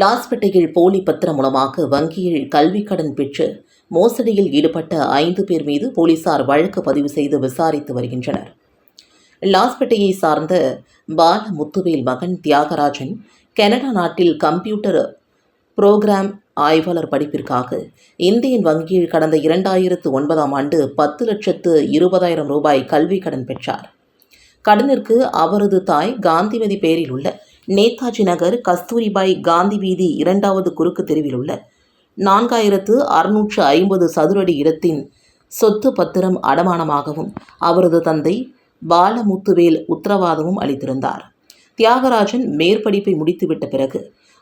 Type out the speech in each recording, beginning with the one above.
லாஸ்பேட்டையில் போலி பத்திரம் மூலமாக வங்கியில் கல்விக்கடன் பெற்று மோசடியில் ஈடுபட்ட ஐந்து பேர் மீது போலீசார் வழக்கு பதிவு செய்து விசாரித்து வருகின்றனர். லாஸ்பேட்டையை சார்ந்த பாலமுத்துவேல் மகன் தியாகராஜன் கனடா நாட்டில் கம்ப்யூட்டர் புரோகிராம் ஆய்வாளர் படிப்பிற்காக இந்தியன் வங்கியில் கடந்த இரண்டாயிரத்து ஒன்பதாம் ஆண்டு பத்து லட்சத்து இருபதாயிரம் ரூபாய் கல்வி கடன் பெற்றார். கடனிற்கு அவரது தாய் காந்திமதி பேரில் உள்ள நேதாஜி நகர் கஸ்தூரிபாய் காந்தி வீதி இரண்டாவது குறுக்கு தெருவில் உள்ள நான்காயிரத்து அறுநூற்று ஐம்பது சதுரடி இடத்தின் சொத்து பத்திரம் அடமானமாகவும் அவரது தந்தை பாலமுத்துவேல் உத்தரவாதமும் அளித்திருந்தார். தியாகராஜன் மேற்படிப்பை முடித்துவிட்ட பிறகு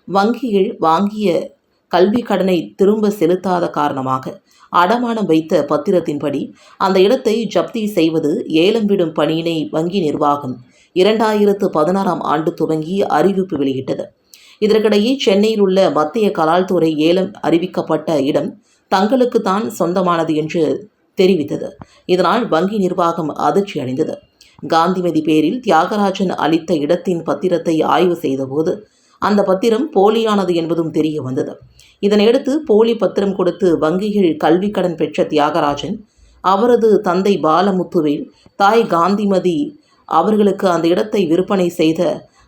வங்கியில் வாங்கிய கல்வி கடனை திரும்ப செலுத்தாத காரணமாக அடமானம் வைத்த பத்திரத்தின்படி அந்த இடத்தை ஜப்தி செய்வது ஏலம் விடும் பணியினை வங்கி நிர்வாகம் இரண்டாயிரத்து பதினாறாம் ஆண்டு துவங்கி அறிவிப்பு வெளியிட்டது. இதற்கிடையே சென்னையில் உள்ள மத்திய கலால்துறை ஏலம் அறிவிக்கப்பட்ட இடம் தங்களுக்கு தான் சொந்தமானது என்று தெரிவித்தது. இதனால் வங்கி நிர்வாகம் அதிர்ச்சி அடைந்தது. காந்திமதி பேரில் தியாகராஜன் அளித்த இடத்தின் பத்திரத்தை ஆய்வு செய்தபோது அந்த பத்திரம் போலியானது என்பதும் தெரிய வந்தது. இதனையடுத்து போலி பத்திரம் கொடுத்து வங்கிகள் கல்வி கடன் பெற்ற தியாகராஜன் அவரது தந்தை பாலமுத்துவேல் தாய் காந்திமதி அவர்களுக்கு அந்த இடத்தை விற்பனை செய்த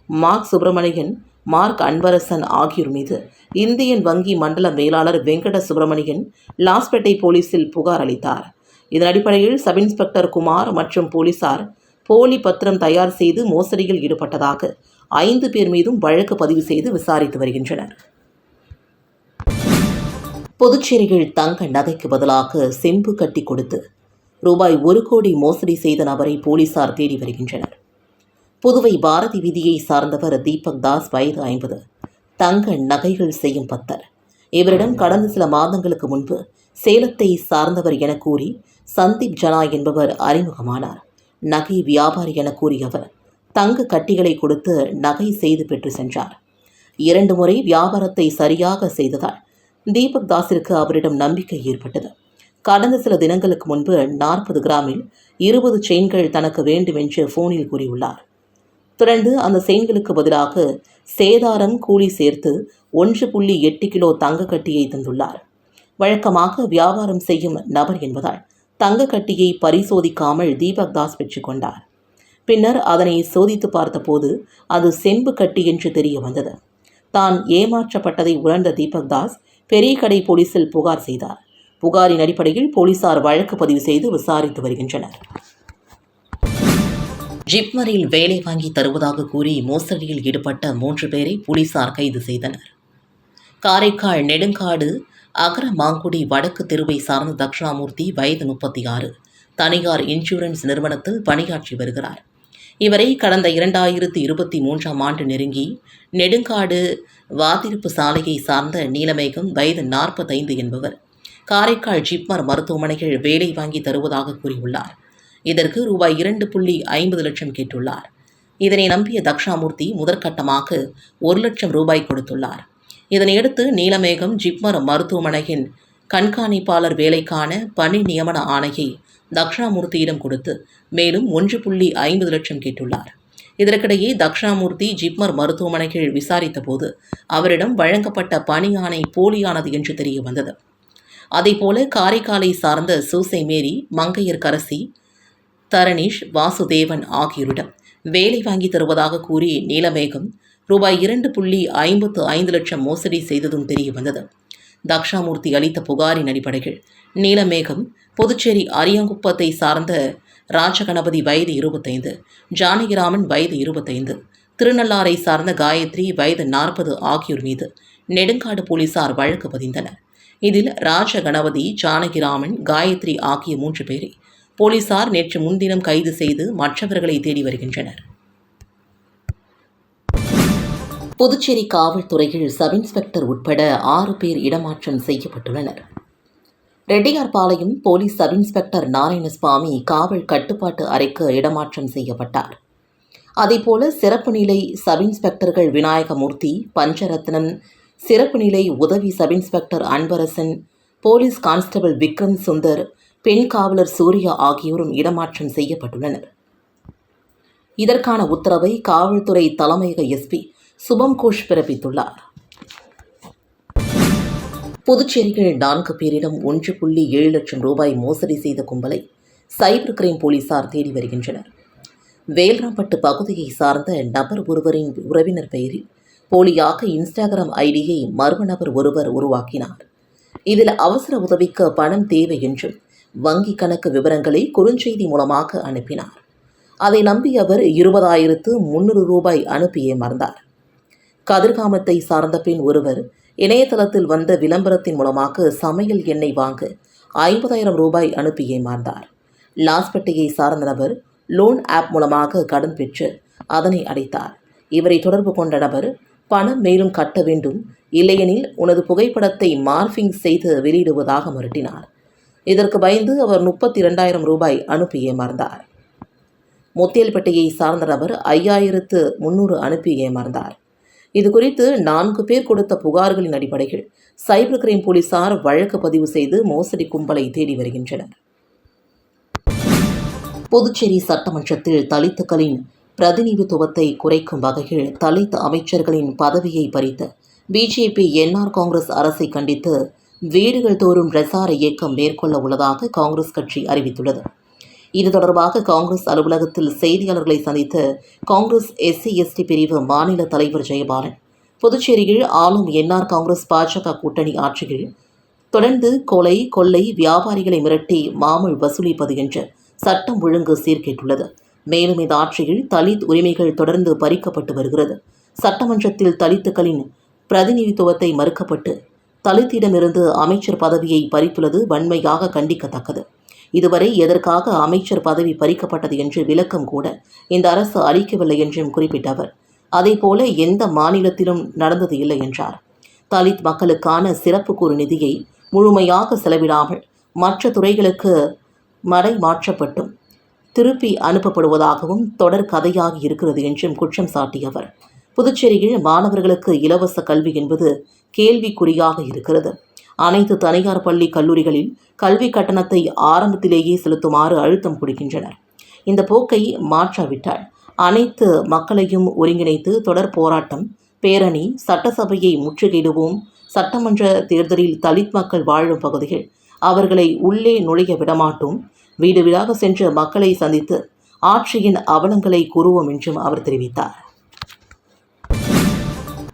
மார்க் சுப்பிரமணியன் மார்க் அன்பரசன் ஆகியோர் மீது இந்தியன் வங்கி மண்டல மேலாளர் வெங்கட சுப்பிரமணியன் லாஸ்பேட்டை போலீசில் புகார் அளித்தார். இதன் அடிப்படையில் சப் இன்ஸ்பெக்டர் குமார் மற்றும் போலீசார் போலி பத்திரம் தயார் செய்து மோசடியில் ஈடுபட்டதாக ஐந்து பேர் மீதும் வழக்கு பதிவு செய்து விசாரித்து வருகின்றனர். புதுச்சேரியில் தங்க நகைக்கு பதிலாக செம்பு கட்டி கொடுத்து ரூபாய் ஒரு கோடி மோசடி செய்த நபரை போலீசார் தேடி வருகின்றனர். புதுவை பாரதி வீதியை சார்ந்தவர் தீபக் தாஸ் வயது ஐம்பது. தங்க நகைகள் செய்யும் பத்தர் இவரிடம் கடந்த சில மாதங்களுக்கு முன்பு சேலத்தை சார்ந்தவர் என கூறி சந்தீப் ஜனா என்பவர் அறிமுகமானார். நகை வியாபாரி என கூறியவர் தங்க கட்டிகளை கொடுத்து நகை செய்து பெற்று சென்றார். இரண்டு முறை வியாபாரத்தை சரியாக செய்ததால் தீபக் தாஸிற்கு அவரிடம் நம்பிக்கை ஏற்பட்டது. கடந்த சில தினங்களுக்கு முன்பு நாற்பது கிராமில் இருபது செயின்கள் தனக்கு வேண்டும் என்று ஃபோனில் கூறியுள்ளார். தொடர்ந்து அந்த செயின்களுக்கு பதிலாக சேதாரம் கூலி சேர்த்து ஒன்று புள்ளி எட்டு கிலோ தங்க கட்டியை தந்துள்ளார். வழக்கமாக வியாபாரம் செய்யும் நபர் என்பதால் தங்க கட்டியை பரிசோதிக்காமல் தீபக் தாஸ் பெற்றுக்கொண்டார் பின்னர் அதனை சோதித்து பார்த்தபோது அது செம்பு கட்டி என்று தெரிய வந்தது. தான் ஏமாற்றப்பட்டதை உணர்ந்த தீபக் தாஸ் பெரிய கடை போலீசில் புகார் செய்தார். புகாரின் அடிப்படையில் போலீசார் வழக்கு பதிவு செய்து விசாரித்து வருகின்றனர். ஜிப்மரில் வேலை வாங்கி தருவதாக கூறி மோசடியில் ஈடுபட்ட மூன்று பேரை போலீசார் கைது செய்தனர். காரைக்கால் நெடுங்காடு அகரமாங்குடி வடக்கு தெருவை சார்ந்த தக்ஷணாமூர்த்தி வயது முப்பத்தி ஆறு தனியார் இன்சூரன்ஸ் நிறுவனத்தில் பணியாற்றி வருகிறார். இவரை கடந்த இரண்டாயிரத்தி இருபத்தி மூன்றாம் ஆண்டு நெருங்கி நெடுங்காடு வாதிருப்பு சாலையை சார்ந்த நீலமேகம் வயது நாற்பத்தைந்து என்பவர். காரைக்கால் ஜிப்மர் மருத்துவமனைகள் வேலை வாங்கி தருவதாக கூறியுள்ளார். இதற்கு ரூபாய் இரண்டு புள்ளி ஐம்பது லட்சம் கேட்டுள்ளார். இதனை நம்பிய தக்ஷாமூர்த்தி முதற்கட்டமாக ஒரு லட்சம் ரூபாய் கொடுத்துள்ளார். இதனையடுத்து நீலமேகம் ஜிப்மர் மருத்துவமனையின் கண்காணிப்பாளர் வேலைக்கான பணி நியமன ஆணையை தக்ஷாமூர்த்தியிடம் கொடுத்து மேலும் ஒன்று புள்ளி ஐம்பது லட்சம் கேட்டுள்ளார். இதற்கிடையே தக்ஷாமூர்த்தி ஜிப்மர் மருத்துவமனைகள் விசாரித்தபோது அவரிடம் வழங்கப்பட்ட பணி ஆணை போலியானது என்று தெரிய வந்தது அதேபோல காரைக்காலை சார்ந்த சூசை மேரி மங்கையர் கரசி தரணீஷ் வாசுதேவன் ஆகியோரிடம் வேலை வாங்கி தருவதாக கூறி நீலமேகம் ரூபாய் இரண்டு புள்ளி ஐம்பத்து ஐந்து லட்சம் மோசடி செய்ததும் தெரிய வந்தது. தக்ஷாமூர்த்தி அளித்த புகாரின் அடிப்படையில் நீலமேகம் புதுச்சேரி அரியங்குப்பத்தை சார்ந்த ராஜகணபதி வயது இருபத்தைந்து ஜானகிராமன் வயது இருபத்தைந்து திருநள்ளாரை சார்ந்த காயத்ரி வயது நாற்பது ஆகியோர் மீது நெடுங்காடு போலீசார் வழக்கு பதிந்தனர். இதில் ராஜகணபதி ஜானகிராமன் காயத்ரி ஆகிய மூன்று பேரை போலீசார் நேற்று முன்தினம் கைது செய்து மற்றவர்களை தேடி வருகின்றனர். புதுச்சேரி காவல்துறையில் சப் இன்ஸ்பெக்டர் உட்பட ஆறு பேர் இடமாற்றம் செய்யப்பட்டுள்ளனர். Reddiarpalayam police sub inspector Narayanaswamy காவல் கட்டுப்பாட்டு அறைக்கு இடமாற்றம் செய்யப்பட்டார். அதேபோல சிறப்பு நிலை சப் இன்ஸ்பெக்டர்கள் விநாயகமூர்த்தி பஞ்சரத்னம் சிறப்பு நிலை உதவி sub inspector Anbarasan police constable Vikram Sundar பெண் காவலர் சூர்யா ஆகியோரும் இடமாற்றம் செய்யப்பட்டுள்ளனர். இதற்கான உத்தரவை காவல்துறை தலைமையக எஸ்பி சுபம் கோஷ் பிறப்பித்துள்ளார். புதுச்சேரியில் நான்கு பேரிடம் ஒன்று புள்ளி ஏழு லட்சம் ரூபாய் மோசடி செய்த கும்பலை சைபர் கிரைம் போலீசார் தேடி வருகின்றனர். வேல்ராம்பட்டு பகுதியை சார்ந்த நபர் ஒருவரின் உறவினர் பெயரில் போலியாக இன்ஸ்டாகிராம் ஐடியை மர்ம நபர் ஒருவர் உருவாக்கினார். இதில் அவசர உதவிக்கு பணம் தேவை என்றும் வங்கி கணக்கு விவரங்களை குறுஞ்செய்தி மூலமாக அனுப்பினார். அதை நம்பி அவர் இருபதாயிரத்து முன்னூறு ரூபாய் அனுப்பியே மறந்தார். கதிர்காமத்தை சார்ந்த பெண் ஒருவர் இணையதளத்தில் வந்த விளம்பரத்தின் மூலமாக சமையல் எண்ணெய் வாங்க ஐம்பதாயிரம் ரூபாய் அனுப்பியே மறந்தார். லாஸ்பேட்டையை சார்ந்த நபர் லோன் ஆப் மூலமாக கடன் பெற்று அதனை அடைத்தார். இவரை தொடர்பு கொண்ட நபர் பணம் மேலும் கட்ட வேண்டும். இல்லையெனில் உனது புகைப்படத்தை மார்பிங் செய்து வெளியிடுவதாக மிரட்டினார். இதற்கு பயந்து அவர் முப்பத்தி இரண்டாயிரம் ரூபாய் அனுப்பி ஏமாந்தார் முத்தியல்பேட்டையை சார்ந்த நபர் ஐயாயிரத்து முன்னூறு அனுப்பி ஏமாந்தார் இது குறித்து நான்கு பேர் கொடுத்த புகார்களின் அடிப்படையில் சைபர் கிரைம் போலீசார் வழக்கு பதிவு செய்து மோசடி கும்பலை தேடி வருகின்றனர். புதுச்சேரி சட்டமன்றத்தில் தலித்துக்களின் பிரதிநிதித்துவத்தை குறைக்கும் வகையில் தலித் அமைச்சர்களின் பதவியை பறித்த பிஜேபி என்ஆர் காங்கிரஸ் அரசை கண்டித்து வீடுகள் தோறும் பிரசார இயக்கம் மேற்கொள்ள உள்ளதாக காங்கிரஸ் கட்சி அறிவித்துள்ளது. இது தொடர்பாக காங்கிரஸ் அலுவலகத்தில் செய்தியாளர்களை சந்தித்த காங்கிரஸ் எஸ்சி எஸ்டி பிரிவு மாநில தலைவர் ஜெயபாலன் புதுச்சேரியில் ஆளும் என்ஆர் காங்கிரஸ் பாஜக கூட்டணி ஆட்சியில் தொடர்ந்து கொலை கொள்ளை வியாபாரிகளை மிரட்டி மாமல் வசூலிப்பது என்று சட்டம் ஒழுங்கு சீர்கேட்டுள்ளது. மேலும் இந்த ஆட்சியில் தலித் உரிமைகள் தொடர்ந்து பறிக்கப்பட்டு வருகிறது. சட்டமன்றத்தில் தலித்துக்களின் பிரதிநிதித்துவத்தை மறுக்கப்பட்டு தலித்திடமிருந்து அமைச்சர் பதவியை பறித்துள்ளது வன்மையாக கண்டிக்கத்தக்கது. இதுவரை எதற்காக அமைச்சர் பதவி பறிக்கப்பட்டது என்று விளக்கம் கூட இந்த அரசு அளிக்கவில்லை என்றும் குறிப்பிட்ட அவர் அதேபோல எந்த மாநிலத்திலும் நடந்தது இல்லை என்றார். தலித் மக்களுக்கான சிறப்பு கூறு நிதியை முழுமையாக செலவிடாமல் மற்ற துறைகளுக்கு மடை மாற்றப்பட்டும். திருப்பி அனுப்பப்படுவதாகவும் தொடர் கதையாக இருக்கிறது என்றும் குற்றம் சாட்டியவர். புதுச்சேரியில் மாணவர்களுக்கு இலவச கல்வி என்பது கேள்விக்குறியாக இருக்கிறது. அனைத்து தனியார் பள்ளி கல்லூரிகளில் கல்வி கட்டணத்தை ஆரம்பத்திலேயே செலுத்துமாறு அழுத்தம் கொடுக்கின்றனர். இந்த போக்கை மாற்றாவிட்டால் அனைத்து மக்களையும் ஒருங்கிணைத்து தொடர் போராட்டம் பேரணி சட்டசபையை முற்றுகையிடுவோம் சட்டமன்ற தேர்தலில் தலித் மக்கள் வாழும் பகுதிகள் அவர்களை உள்ளே நுழைய விடமாட்டோம் வீடு வீடாக சென்று மக்களை சந்தித்து ஆட்சியின் அவலங்களை கூறுவோம் என்றும் அவர் தெரிவித்தார்.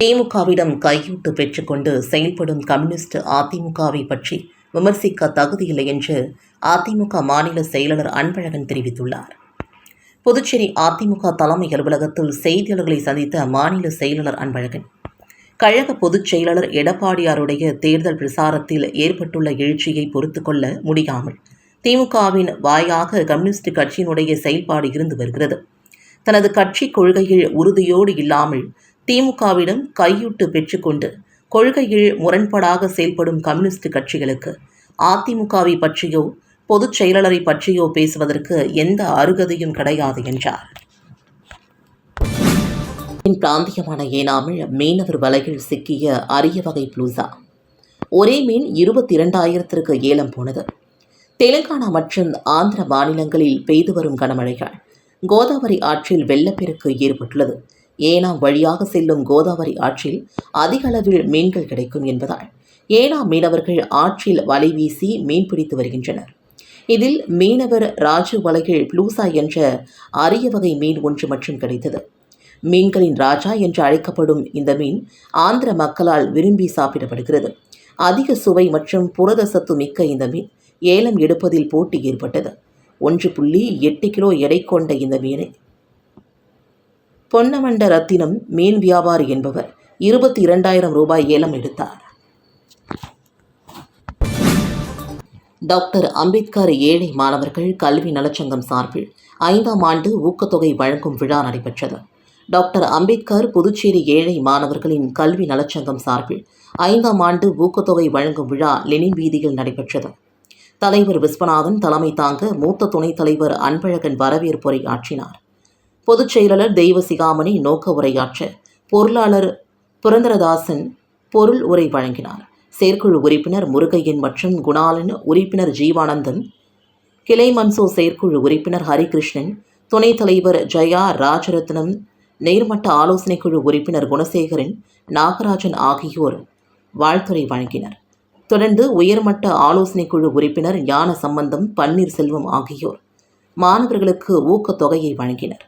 திமுகவிடம் கையூட்டு பெற்றுக்கொண்டு செயல்படும் கம்யூனிஸ்ட் அதிமுகவை பற்றி விமர்சிக்க தகுதியில்லை என்று அதிமுக மாநில செயலாளர் அன்பழகன் தெரிவித்துள்ளார். புதுச்சேரி அதிமுக தலைமை அலுவலகத்தில் செய்தியாளர்களை சந்தித்த மாநில செயலாளர் அன்பழகன் கழக பொதுச் செயலாளர் எடப்பாடியாருடைய தேர்தல் பிரசாரத்தில் ஏற்பட்டுள்ள எழுச்சியை பொறுத்துக்கொள்ள முடியாமல் திமுகவின் வாயாக கம்யூனிஸ்ட் கட்சியினுடைய செயல்பாடு இருந்து வருகிறது. தனது கட்சி கொள்கையில் உறுதியோடு இல்லாமல் திமுகவிடம் கையூட்டு பெற்றுக்கொண்டு கொள்கையில் முரண்பாடாக செயல்படும் கம்யூனிஸ்ட் கட்சிகளுக்கு அதிமுகவை பற்றியோ பொதுச் செயலாளரை பற்றியோ பேசுவதற்கு எந்த அருகதையும் கிடையாது என்றார். தென் பிராந்தியமான ஏனாமில் மீனவர் வலையில் சிக்கிய அரிய வகை ப்ளூசா. ஒரே மீன் இருபத்தி இரண்டாயிரத்திற்கு ஏலம் போனது. தெலுங்கானா மற்றும் ஆந்திர மாநிலங்களில் பெய்து வரும் கனமழைகள் கோதாவரி ஆற்றில் வெள்ளப்பெருக்கு ஏற்பட்டுள்ளது. ஏனாம் வழியாக செல்லும் கோதாவரி ஆற்றில் அதிக அளவில் மீன்கள் கிடைக்கும் என்பதால் ஏனாம் மீனவர்கள் ஆற்றில் வலை வீசி மீன் பிடித்து வருகின்றனர். இதில் மீனவர் ராஜு வலையில் ப்ளூசா என்ற அரிய வகை மீன் ஒன்று மற்றும் கிடைத்தது. மீன்களின் ராஜா என்று அழைக்கப்படும் இந்த மீன் ஆந்திர மக்களால் விரும்பி சாப்பிடப்படுகிறது. அதிக சுவை மற்றும் புரத சத்து மிக்க இந்த மீன் ஏலம் எடுப்பதில் போட்டி ஏற்பட்டது. ஒன்று புள்ளி எட்டு கிலோ எடை கொண்ட இந்த மீனை. பொன்னமண்ட ரத்தினம் மீன் வியாபாரி என்பவர் இருபத்தி இரண்டாயிரம் ரூபாய் ஏலம் எடுத்தார். டாக்டர் அம்பேத்கர் ஏழை மாணவர்கள் கல்வி நலச்சங்கம் சார்பில் ஐந்தாம் ஆண்டு ஊக்கத்தொகை வழங்கும் விழா நடைபெற்றது. டாக்டர் அம்பேத்கர் புதுச்சேரி ஏழை மாணவர்களின் கல்வி நலச்சங்கம் சார்பில் ஐந்தாம் ஆண்டு ஊக்கத்தொகை வழங்கும் விழா லெனின் வீதியில் நடைபெற்றது. தலைவர் விஸ்வநாதன் தலைமை தாங்க மூத்த துணைத் தலைவர் அன்பழகன் வரவேற்புரை ஆற்றினார் பொதுச் செயலாளர் தெய்வ சிகாமணி நோக்க உரையாற்ற பொருளாளர் புரந்தரதாசன் பொருள் உரை வழங்கினார். செயற்குழு உறுப்பினர் முருகையன் மற்றும் குணாலன் உறுப்பினர் ஜீவானந்தன் கிளை மன்சோ செயற்குழு உறுப்பினர் ஹரிகிருஷ்ணன் துணைத் தலைவர் ஜெயா ராஜரத்னம் நேர்மட்ட ஆலோசனைக் குழு உறுப்பினர் குணசேகரன் நாகராஜன் ஆகியோர் வாழ்த்துரை வழங்கினர். தொடர்ந்து உயர்மட்ட ஆலோசனைக் குழு உறுப்பினர் ஞான சம்பந்தம் பன்னீர்செல்வம் ஆகியோர் மாணவர்களுக்கு ஊக்கத்தொகையை வழங்கினர்.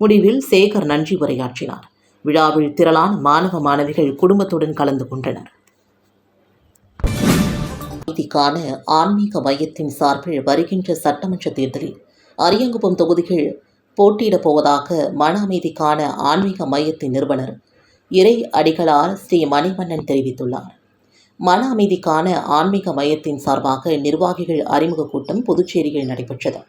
முடிவில் சேகர் நன்றி உரையாற்றினார். விழாவில் திரளான மாணவ மாணவிகள் குடும்பத்துடன் கலந்து கொண்டனர். நீதிக்கான ஆன்மீக மையத்தின் சார்பில் வருகின்ற சட்டமன்ற தேர்தலில் அரியங்குப்பம் தொகுதிகள் போட்டியிடப் போவதாக மன அமைதிக்கான ஆன்மீக மையத்தின் நிறுவனர் இறை அடிகளார் ஸ்ரீ மணிவண்ணன் தெரிவித்துள்ளார். மன அமைதிக்கான ஆன்மீக மையத்தின் சார்பாக நிர்வாகிகள் அறிமுக கூட்டம் புதுச்சேரியில் நடைபெற்றது.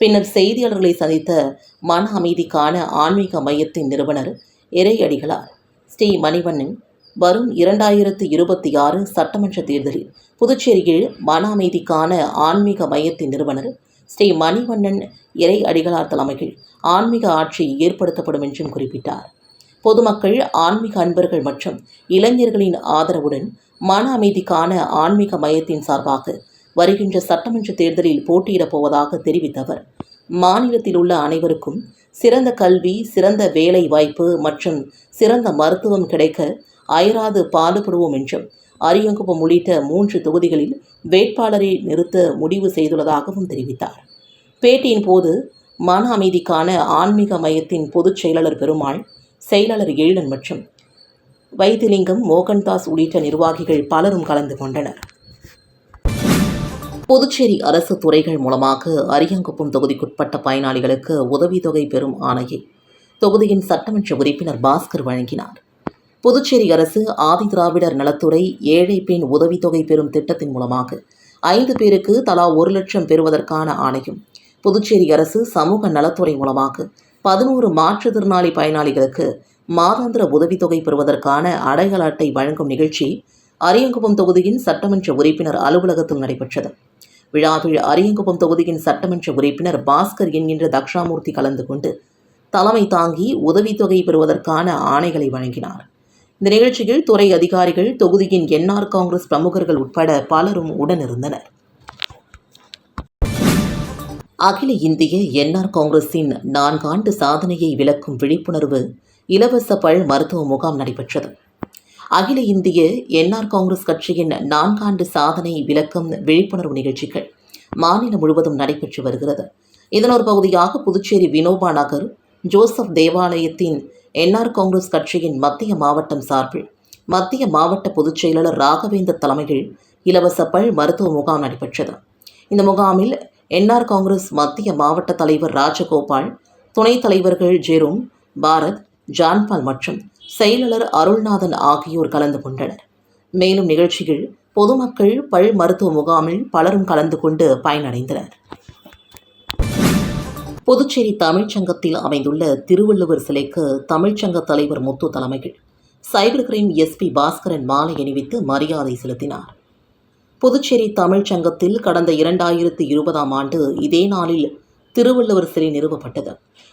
பின்னர் செய்தியாளர்களை சந்தித்த மன அமைதிக்கான ஆன்மீக மையத்தின் நிறுவனர் இறை அடிகளார் ஸ்ரீ மணிவண்ணன் வரும் இரண்டாயிரத்து இருபத்தி ஆறு சட்டமன்ற தேர்தலில் புதுச்சேரியில் மன அமைதிக்கான ஆன்மீக மையத்தின் நிறுவனர் ஸ்ரீ மணிவண்ணன் இறை அடிகளார் தலைமையில் ஆன்மீக ஆட்சி ஏற்படுத்தப்படும் என்றும் குறிப்பிட்டார். பொதுமக்கள் ஆன்மீக அன்பர்கள் மற்றும் இளைஞர்களின் ஆதரவுடன் மன அமைதிக்கான ஆன்மீக மையத்தின் சார்பாக வருகின்ற சட்டமன்ற தேர்தலில் போட்டியிடப் போவதாக தெரிவித்த அவர் மாநிலத்தில் உள்ள அனைவருக்கும் சிறந்த கல்வி சிறந்த வேலை வாய்ப்பு மற்றும் சிறந்த மருத்துவம் கிடைக்க அயராது பாடுபடுவோம் என்றும் அரியங்குப்பம் உள்ளிட்ட மூன்று தொகுதிகளில் வேட்பாளரை நிறுத்த முடிவு செய்துள்ளதாகவும் தெரிவித்தார். பேட்டியின் போது மன அமைதிக்கான ஆன்மீக மையத்தின் பொதுச் செயலாளர் பெருமாள் செயலாளர் எழிலன் மற்றும் வைத்திலிங்கம் மோகன்தாஸ் உள்ளிட்ட நிர்வாகிகள் பலரும் கலந்து கொண்டனர். புதுச்சேரி அரசு துறைகள் மூலமாக அரியங்குப்பம் தொகுதிக்குட்பட்ட பயனாளிகளுக்கு உதவித்தொகை பெறும் ஆணையை தொகுதியின் சட்டமன்ற உறுப்பினர் பாஸ்கர் வழங்கினார். புதுச்சேரி அரசு ஆதி திராவிடர் நலத்துறை ஏழை பெண் உதவித்தொகை பெறும் திட்டத்தின் மூலமாக ஐந்து பேருக்கு தலா ஒரு லட்சம் பெறுவதற்கான ஆணையும் புதுச்சேரி அரசு சமூக நலத்துறை மூலமாக பதினோரு மாற்றுத்திறனாளி பயனாளிகளுக்கு மாதாந்திர உதவித்தொகை பெறுவதற்கான அடையாள அட்டை வழங்கும் நிகழ்ச்சி அரியங்குப்பம் தொகுதியின் சட்டமன்ற உறுப்பினர் அலுவலகத்தில் நடைபெற்றது. விழாவில் அரியங்குப்பம் தொகுதியின் சட்டமன்ற உறுப்பினர் பாஸ்கர் என்கின்ற தக்ஷாமூர்த்தி கலந்து கொண்டு தலைமை தாங்கி உதவித்தொகை பெறுவதற்கான ஆணைகளை வழங்கினார். இந்த நிகழ்ச்சியில் துறை அதிகாரிகள் தொகுதியின் என்ஆர் காங்கிரஸ் பிரமுகர்கள் உட்பட பலரும் உடனிருந்தனர். அகில இந்திய என்ஆர் காங்கிரஸின் நான்காண்டு சாதனையை விளக்கும் விழிப்புணர்வு இலவச பல் மருத்துவ முகாம் நடைபெற்றது. அகில இந்திய என்ஆர் காங்கிரஸ் கட்சியின் நான்காண்டு சாதனை விளக்கம் விழிப்புணர்வு நிகழ்ச்சிகள் மாநிலம் முழுவதும் நடைபெற்று வருகிறது. இதன் ஒரு பகுதியாக புதுச்சேரி வினோபா நகர் ஜோசப் தேவாலயத்தின் என்ஆர் காங்கிரஸ் கட்சியின் மத்திய மாவட்டம் சார்பில் மத்திய மாவட்ட பொதுச் செயலாளர் ராகவேந்தர் தலைமையில் இலவச பல் மருத்துவ முகாம் நடைபெற்றது. இந்த முகாமில் என்ஆர் காங்கிரஸ் மத்திய மாவட்ட தலைவர் ராஜகோபால் துணைத் தலைவர்கள் ஜெரும் பாரத் ஜான்பால் மற்றும் செயலாளர் அருள்நாதன் ஆகியோர் கலந்து கொண்டனர். மேலும் நிகழ்ச்சியில் பொதுமக்கள் பல் மருத்துவ முகாமில் பலரும் கலந்து கொண்டு பயனடைந்தனர். புதுச்சேரி தமிழ்ச்சங்கத்தில் அமைந்துள்ள திருவள்ளுவர் சிலைக்கு தமிழ்ச்சங்க தலைவர் முத்து தலைமையில் சைபர் கிரைம் எஸ்பி பாஸ்கரன் மாலை அணிவித்து மரியாதை செலுத்தினார். புதுச்சேரி தமிழ்ச்சங்கத்தில் கடந்த இரண்டாயிரத்தி இருபதாம் ஆண்டு இதே நாளில் திருவள்ளுவர் சிலை நிறுவப்பட்டது.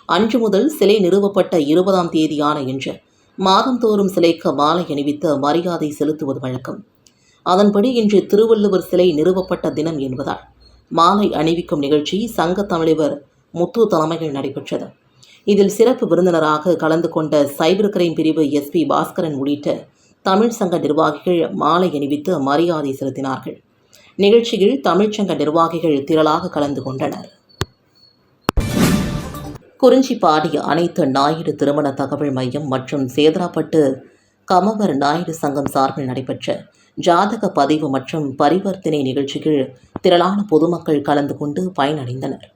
அன்று முதல் சிலை நிறுவப்பட்ட இருபதாம் தேதியான இன்று மாதந்தோறும் சிலைக்கு மாலை அணிவித்து மரியாதை செலுத்துவது வழக்கம். அதன்படி இன்று திருவள்ளுவர் சிலை நிறுவப்பட்ட தினம் என்பதால் மாலை அணிவிக்கும் நிகழ்ச்சி சங்க தலைவர் முத்து தலைமையில் நடைபெற்றது. இதில் சிறப்பு விருந்தினராக கலந்து கொண்ட சைபர் கிரைம் பிரிவு எஸ்பி பாஸ்கரன் உள்ளிட்ட தமிழ் சங்க நிர்வாகிகள் மாலை அணிவித்து மரியாதை செலுத்தினார்கள். நிகழ்ச்சியில் தமிழ்ச்சங்க நிர்வாகிகள் திரளாக கலந்து கொண்டனர். குறிஞ்சிப்பாடி அனைத்து நாயுடு திருமண தகவல் மையம் மற்றும் சேதராப்பட்டு கமவர் நாயுடு சங்கம் சார்பில் நடைபெற்ற ஜாதக பதிவு மற்றும் பரிவர்த்தனை நிகழ்ச்சியில் திரளான பொதுமக்கள் கலந்து கொண்டு பயனடைந்தனர்.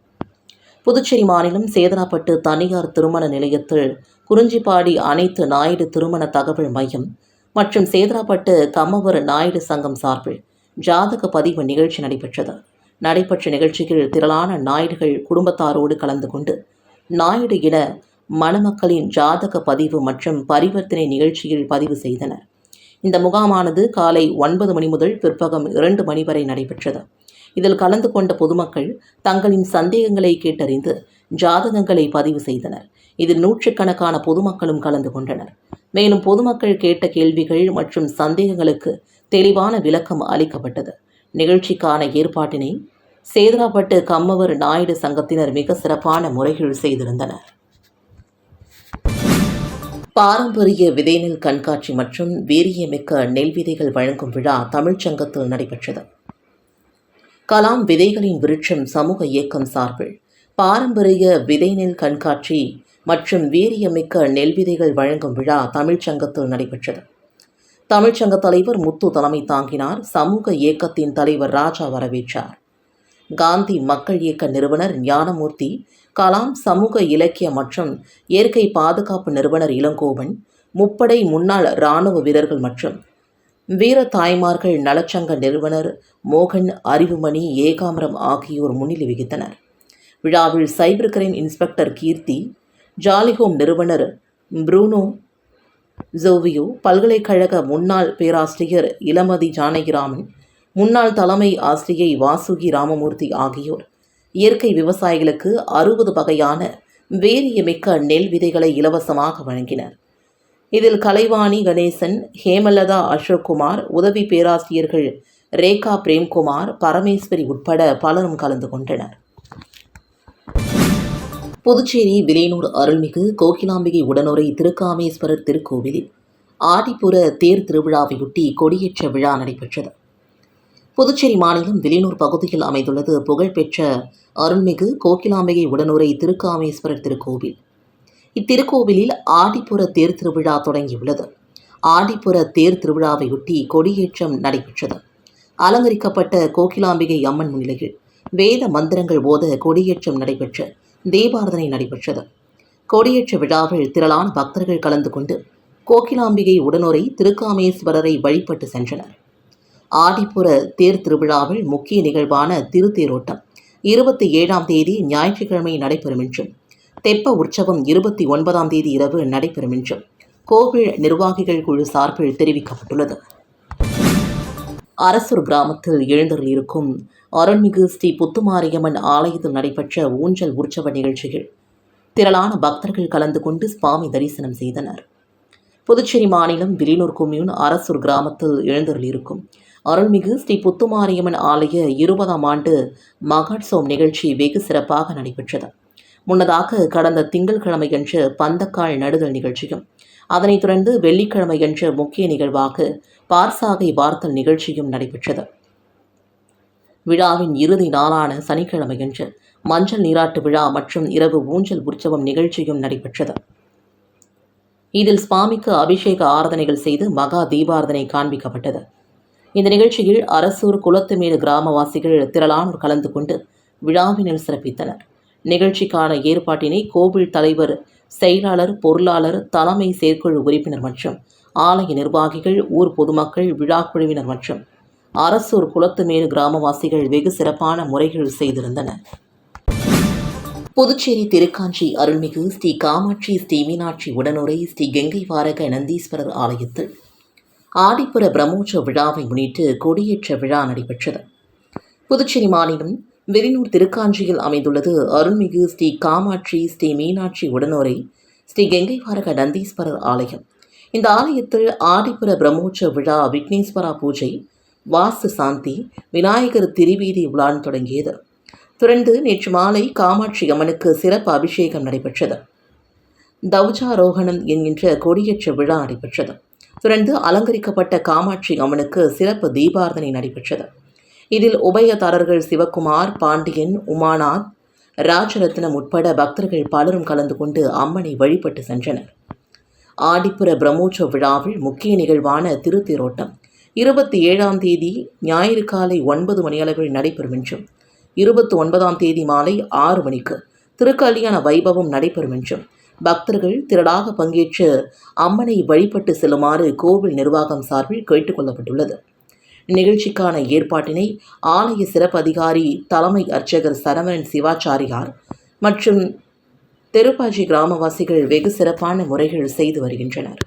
புதுச்சேரி மாநிலம் சேதராப்பட்டு தனியார் திருமண நிலையத்தில் குறிஞ்சிப்பாடி அனைத்து நாயுடு திருமண தகவல் மையம் மற்றும் சேதராப்பட்டு கமவர் நாயுடு சங்கம் சார்பில் ஜாதக பதிவு நிகழ்ச்சி நடைபெற்றது. நடைபெற்ற நிகழ்ச்சியில் திரளான நாயுடுகள் குடும்பத்தாரோடு கலந்து கொண்டு நாயுடு என மணமக்களின் ஜாதக பதிவு மற்றும் பரிவர்த்தனை நிகழ்ச்சியில் பதிவு செய்தனர். இந்த முகாமானது காலை ஒன்பது மணி முதல் பிற்பகம் இரண்டு மணி வரை நடைபெற்றது. இதில் கலந்து கொண்ட பொதுமக்கள் தங்களின் சந்தேகங்களை கேட்டறிந்து ஜாதகங்களை பதிவு செய்தனர். இதில் நூற்றுக்கணக்கான பொதுமக்களும் கலந்து கொண்டனர். மேலும் பொதுமக்கள் கேட்ட கேள்விகள் மற்றும் சந்தேகங்களுக்கு தெளிவான விளக்கம் அளிக்கப்பட்டது. நிகழ்ச்சிக்கான ஏற்பாட்டினை சேதராப்பட்டு கம்மவர் நாயுடு சங்கத்தினர் மிக சிறப்பான முறைகள் செய்திருந்தனர். பாரம்பரிய விதைநெல் கண்காட்சி மற்றும் வீரியமிக்க நெல் விதைகள் வழங்கும் விழா தமிழ்ச்சங்கத்தில் நடைபெற்றது. கலாம் விதைகளின் விருட்சம் சமூக இயக்கம் சார்பில் பாரம்பரிய விதைநெல் கண்காட்சி மற்றும் வீரியமிக்க நெல் விதைகள் வழங்கும் விழா தமிழ்ச்சங்கத்தில் நடைபெற்றது. தமிழ்ச்சங்க தலைவர் முத்து தலைமை தாங்கினார். சமூக இயக்கத்தின் தலைவர் ராஜா வரவேற்றார். காந்தி மக்கள் இயக்க நிறுவனர் ஞானமூர்த்தி கலாம் சமூக இலக்கிய மற்றும் இயற்கை பாதுகாப்பு நிறுவனர் இளங்கோவன் முப்படை முன்னாள் இராணுவ வீரர்கள் மற்றும் வீர தாய்மார்கள் நலச்சங்க நிறுவனர் மோகன் அறிவுமணி ஏகாம்பரம் ஆகியோர் முன்னிலை வகித்தனர். விழாவில் சைபர் கிரைம் இன்ஸ்பெக்டர் கீர்த்தி ஜாலிஹோம் நிறுவனர் ப்ரூனோ ஜோவியோ பல்கலைக்கழக முன்னாள் பேராசிரியர் இளமதி ஜானகிராமன் முன்னாள் தலைமை ஆசிரியை வாசுகி ராமமூர்த்தி ஆகியோர். இயற்கை விவசாயிகளுக்கு அறுபது வகையான வேரியமிக்க நெல் விதைகளை இலவசமாக வழங்கினர். இதில் கலைவாணி கணேசன் ஹேமலதா அசோக்குமார் உதவி பேராசிரியர்கள் ரேகா பிரேம்குமார் பரமேஸ்வரி உட்பட பலரும் கலந்து கொண்டனர். புதுச்சேரி விலையனூர் அருள்மிகு கோகிலாம்பிகை உடனுரை திருக்காமேஸ்வரர் திருக்கோவிலில் ஆடிப்புற தேர் திருவிழாவையொட்டி கொடியேற்ற விழா நடைபெற்றது. புதுச்சேரி மாநிலம் வெளியூர் பகுதியில் அமைந்துள்ளது. புகழ்பெற்ற அருள்மிகு கோகிலாம்பிகை உடனுரை திருக்காமேஸ்வரர் திருக்கோவில். இத்திருக்கோவிலில் ஆடிப்புற தேர் திருவிழா தொடங்கியுள்ளது. ஆடிப்புற தேர் திருவிழாவையொட்டி கொடியேற்றம் நடைபெற்றது. அலங்கரிக்கப்பட்ட கோகிலாம்பிகை அம்மன் முன்னிலையில் வேத மந்திரங்கள் ஓத கொடியேற்றம் நடைபெற்று தீபாரதனை நடைபெற்றது. கொடியேற்ற விழாவில் திரளான பக்தர்கள் கலந்து கொண்டு கோகிலாம்பிகை உடனுரை திருக்காமேஸ்வரரை வழிபட்டு சென்றனர். ஆடிப்புற தேர் திருவிழாவில் முக்கிய நிகழ்வான திருத்தேரோட்டம். இருபத்தி ஏழாம் தேதி ஞாயிற்றுக்கிழமை நடைபெறும் என்றும் தெப்ப உற்சவம் இருபத்தி ஒன்பதாம் தேதி இரவு நடைபெறும் என்றும் கோவில் நிர்வாகிகள் குழு சார்பில் தெரிவிக்கப்பட்டுள்ளது. அரசூர் கிராமத்தில் எழுந்தருளிருக்கும் அருள்மிகு ஸ்ரீ புத்துமாரியம்மன் ஆலயத்தில் நடைபெற்ற ஊஞ்சல் உற்சவ நிகழ்ச்சியில் திரளான பக்தர்கள் கலந்து கொண்டு சுவாமி தரிசனம் செய்தனர். புதுச்சேரி மாநிலம் விலினூர் கொம்யூன் அரசூர் கிராமத்தில் எழுந்தருளிருக்கும் அருள்மிகு ஸ்ரீ புத்துமாரியம்மன் ஆலய இருபதாம் ஆண்டு மகாட்சோம் நிகழ்ச்சி வெகு சிறப்பாக நடைபெற்றது. முன்னதாக கடந்த திங்கட்கிழமையன்று பந்தக்கால் நடுதல் நிகழ்ச்சியும் அதனைத் தொடர்ந்து வெள்ளிக்கிழமையன்று முக்கிய நிகழ்வாக பார்சாகை வார்த்தல் நிகழ்ச்சியும் நடைபெற்றது. விழாவின் இறுதி நாளான சனிக்கிழமையன்று மஞ்சள் நீராட்டு விழா மற்றும் இரவு ஊஞ்சல் உற்சவம் நிகழ்ச்சியும் நடைபெற்றது. இதில் சுவாமிக்கு அபிஷேக ஆராதனைகள் செய்து மகா தீபாரதனை காண்பிக்கப்பட்டது. இந்த நிகழ்ச்சியில் அரசூர் குளத்துமேடு கிராமவாசிகள் திரளானோர் கலந்து கொண்டு விழாவினர் சிறப்பித்தனர். நிகழ்ச்சிக்கான ஏற்பாட்டினை கோவில் தலைவர் செயலாளர் பொருளாளர் தலைமை செயற்குழு உறுப்பினர் மற்றும் ஆலய நிர்வாகிகள் ஊர் பொதுமக்கள் விழா குழுவினர் மற்றும் அரசூர் குளத்துமேடு கிராமவாசிகள் வெகு சிறப்பான முறைகள் செய்திருந்தனர். புதுச்சேரி திருக்காஞ்சி அருள்மிகு ஸ்ரீ காமாட்சி ஸ்ரீ மீனாட்சி உடனுரை ஸ்ரீ கங்கை வாரக நந்தீஸ்வரர் ஆலயத்தில் ஆடிப்புற பிரம்மோற்சவ விழாவை முன்னிட்டு கொடியேற்ற விழா நடைபெற்றது. புதுச்சேரி மாநிலம் வெறினூர் திருக்காஞ்சியில் அமைந்துள்ளது அருள்மிகு ஸ்ரீ காமாட்சி ஸ்ரீ மீனாட்சி உடனோரை ஸ்ரீ கங்கைவாரக நந்தீஸ்வரர் ஆலயம். இந்த ஆலயத்தில் ஆடிப்புற பிரம்மோற்சவ விழா விக்னேஸ்வரா பூஜை வாஸ்து சாந்தி விநாயகர் திருவீதி உலான் தொடங்கியது. தொடர்ந்து நேற்று மாலை காமாட்சி அம்மனுக்கு சிறப்பு அபிஷேகம் நடைபெற்றது. தௌஜாரோகணம் என்கின்ற கொடியேற்ற விழா நடைபெற்றது. திரண்டு அலங்கரிக்கப்பட்ட காமாட்சி அம்மனுக்கு சிறப்பு தீபாரதனை நடைபெற்றது. இதில் உபயதாரர்கள் சிவக்குமார் பாண்டியன் உமாநாத் ராஜரத்னம் உட்பட பக்தர்கள் பலரும் கலந்து கொண்டு அம்மனை வழிபட்டு சென்றனர். ஆடிப்புற பிரம்மோற்சவ விழாவில் முக்கிய நிகழ்வான திருத்தேரோட்டம் இருபத்தி ஏழாம் தேதி ஞாயிறு காலை ஒன்பது மணியளவில் நடைபெறும் என்றும் இருபத்தி ஒன்பதாம் தேதி மாலை ஆறு மணிக்கு திருக்கல்யாண வைபவம் நடைபெறும் என்றும் பக்தர்கள் திரளாக பங்கேற்று அம்மனை வழிபட்டு செல்லுமாறு கோவில் நிர்வாகம் சார்பில் கேட்டுக்கொள்ளப்பட்டுள்ளது நிகழ்ச்சிக்கான ஏற்பாட்டினை ஆலய சிறப்பு அதிகாரி தலைமை அர்ச்சகர் சரவணன் சிவாச்சாரியார் மற்றும் தெருப்பாஜி கிராமவாசிகள் வெகு சிறப்பான முறைகள் செய்து வருகின்றனர்.